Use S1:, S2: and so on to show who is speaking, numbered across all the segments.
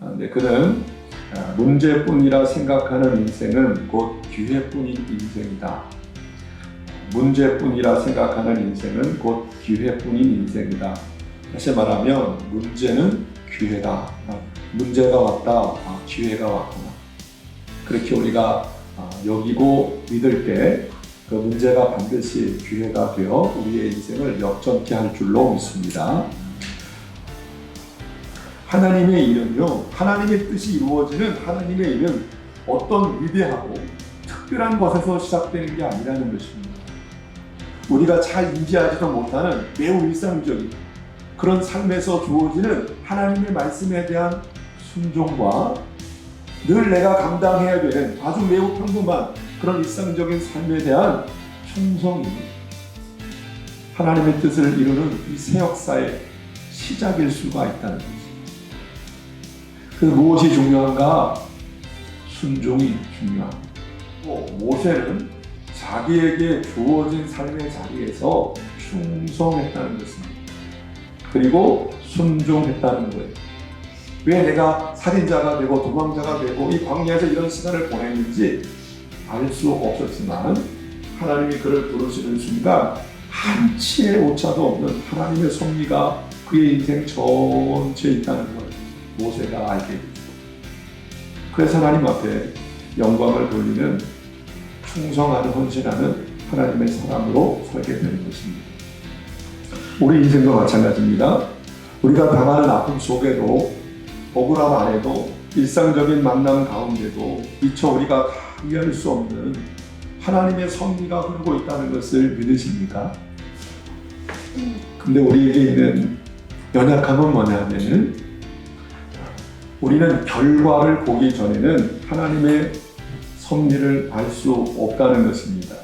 S1: 아, 네, 그는 아, 문제뿐이라 생각하는 인생은 곧 기회뿐인 인생이다. 문제뿐이라 생각하는 인생은 곧 기회뿐인 인생이다. 다시 말하면 문제는 기회다. 아, 문제가 왔다. 아, 기회가 왔구나. 그렇게 우리가 아, 여기고 믿을 때 그 문제가 반드시 기회가 되어 우리의 인생을 역전케 할 줄로 믿습니다. 하나님의 일은요, 하나님의 뜻이 이루어지는 하나님의 일은 어떤 위대하고 특별한 것에서 시작되는 게 아니라는 것입니다. 우리가 잘 인지하지도 못하는 매우 일상적인 그런 삶에서 주어지는 하나님의 말씀에 대한 순종과 늘 내가 감당해야 되는 아주 매우 평범한 그런 일상적인 삶에 대한 충성이 하나님의 뜻을 이루는 이 새 역사의 시작일 수가 있다는 것입니다. 그 무엇이 중요한가? 순종이 중요합니다. 또 모세는 자기에게 주어진 삶의 자리에서 충성했다는 것입니다. 그리고 순종했다는 거예요. 왜 내가 살인자가 되고 도망자가 되고 이 광야에서 이런 시간을 보냈는지 알 수 없었지만 하나님이 그를 부르시는 순간 한치의 오차도 없는 하나님의 섭리가 그의 인생 전체에 있다는 걸 모세가 알게 됐죠. 그래서 하나님 앞에 영광을 돌리는 충성하는 헌신하는 하나님의 사람으로 서게 되는 것입니다. 우리 인생도 마찬가지입니다. 우리가 당하는 아픔 속에도 억울함 안에도 일상적인 만남 가운데도 미처 우리가 다 이해할 수 없는 하나님의 섭리가 흐르고 있다는 것을 믿으십니까? 근데 우리에게 있는 연약함은 뭐냐면은 우리는 결과를 보기 전에는 하나님의 섭리를 알 수 없다는 것입니다.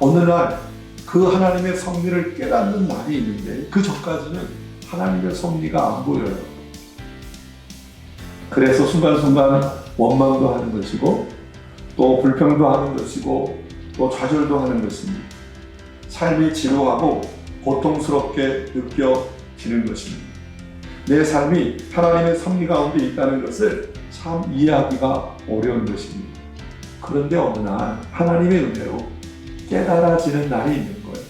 S1: 어느 날 그 하나님의 섭리를 깨닫는 날이 있는데 그 전까지는 하나님의 섭리가 안 보여요. 그래서 순간순간 원망도 하는 것이고 또 불평도 하는 것이고 또 좌절도 하는 것입니다. 삶이 지루하고 고통스럽게 느껴지는 것입니다. 내 삶이 하나님의 섭리 가운데 있다는 것을 참 이해하기가 어려운 것입니다. 그런데 어느 날 하나님의 은혜로 깨달아지는 날이 있는 거예요.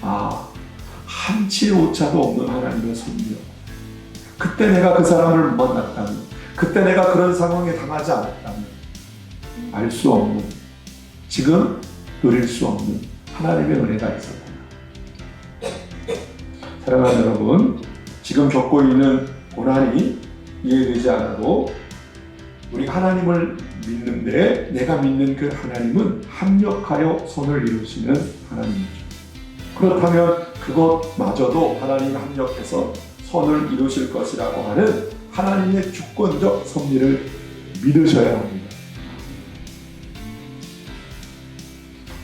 S1: 아, 한치의 오차도 없는 하나님의 섭리요. 그때 내가 그 사람을 못 만났다면, 그때 내가 그런 상황에 당하지 않았다면, 알 수 없는, 지금 누릴 수 없는 하나님의 은혜가 있었구나. 사랑하는 여러분, 지금 겪고 있는 고난이 이해되지 않아도 우리가 하나님을 믿는데 내가 믿는 그 하나님은 합력하여 선을 이루시는 하나님이죠. 그렇다면 그것마저도 하나님이 합력해서 선을 이루실 것이라고 하는 하나님의 주권적 섭리를 믿으셔야 합니다.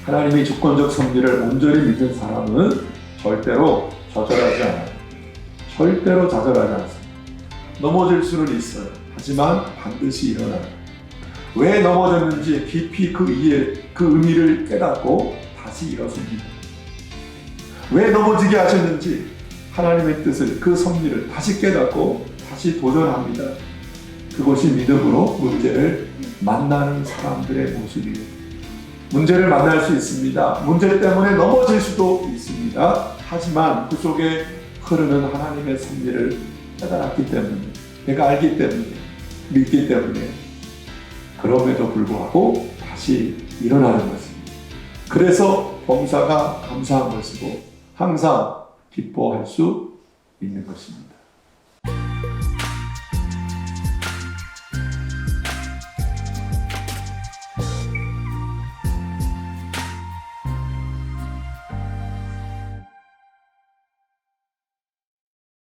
S1: 하나님의 주권적 섭리를 온전히 믿는 사람은 절대로 좌절하지 않아요. 절대로 좌절하지 않습니다. 넘어질 수는 있어요. 하지만 반드시 일어나요. 왜 넘어졌는지 깊이 그 이해, 그 의미를 깨닫고 다시 일어섭니다. 왜 넘어지게 하셨는지 하나님의 뜻을, 그 섭리를 다시 깨닫고 다시 도전합니다. 그것이 믿음으로 문제를 만나는 사람들의 모습이에요. 문제를 만날 수 있습니다. 문제 때문에 넘어질 수도 있습니다. 하지만 그 속에 흐르는 하나님의 섭리를 깨달았기 때문에, 내가 알기 때문에, 믿기 때문에, 그럼에도 불구하고 다시 일어나는 것입니다. 그래서 범사가 감사한 것이고, 항상 기뻐할 수 있는 것입니다.